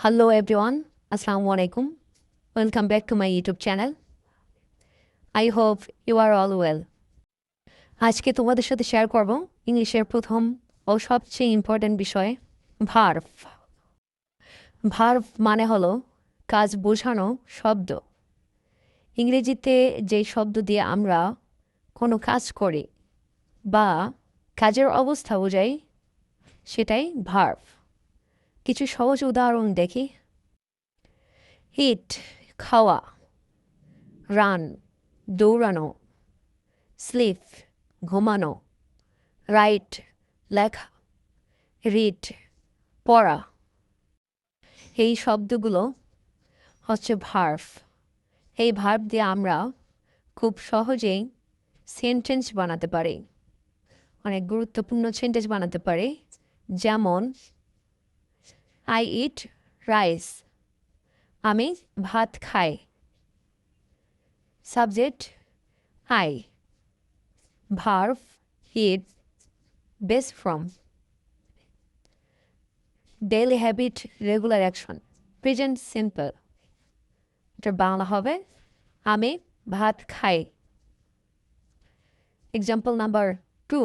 Hello everyone, Assalamu alaikum. Welcome back to my YouTube channel. I hope you are all well. আজকে তোমাদের সাথে share করব ইংলিশের প্রথম ও সবচেয়ে ইম্পর্ট্যান্ট বিষয় ভার্ভ ভার্ভ মানে হলো কাজ বোঝানো শব্দ ইংরেজিতে যে শব্দ দিয়ে আমরা কোনো কাজ করি বা কাজের অবস্থা বোঝাই সেটাই ভার্ভ কিছু সহজ উদাহরণ দেখি। হিট খাওয়া রান দৌড়ানো স্লিপ ঘুমানো রাইট লেখা রিড পড়া। এই শব্দগুলো হচ্ছে ভার্ভ এই ভার্ভ দিয়ে আমরা খুব সহজেই সেন্টেন্স বানাতে পারি। অনেক গুরুত্বপূর্ণ সেন্টেন্স বানাতে পারি। যেমন আই ইট রাইস আমি ভাত খাই। Subject I verb eat base from daily habit regular action present simple এটার বাংলা হবে। আমি ভাত খাই। Example number two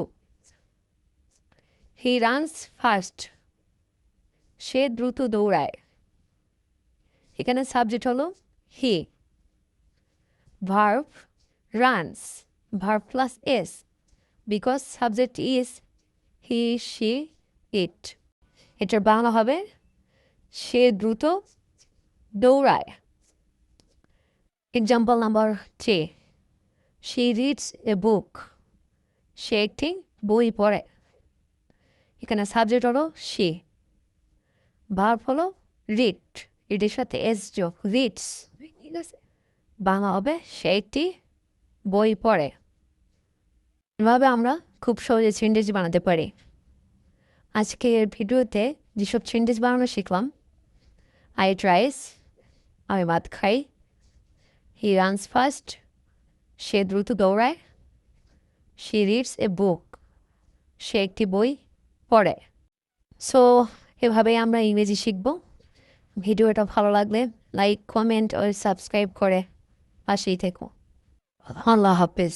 he runs fast সে দ্রুত দৌড়ায়। এখানে সাবজেক্ট হলো he verb runs verb plus S because subject is he she it এটার বাংলা হবে, সে দ্রুত দৌড়ায়। Example number three she reads a book সে একটি বই পড়ে। এখানে সাবজেক্ট হলো সে ভার্ব হলো রিট রিডের সাথে এস যোগ রিটস ঠিক আছে বাংলা হবে সে একটি বই পড়ে। এভাবে আমরা খুব সহজে সেন্টেন্স বানাতে পারি। আজকের ভিডিওতে যেসব সেন্টেন্স বানানো শিখলাম আই ট্রাইস আমি ভাত খাই হি রানস ফার্স্ট সে দ্রুত দৌড়ায় শি রিডস এ বুক সে একটি বই পড়ে। সো এভাবেই আমরা ইংরেজি শিখব। ভিডিওটা ভালো লাগলে লাইক কমেন্ট ও সাবস্ক্রাইব করে পাশেই থেকো। আল্লাহ হাফিজ।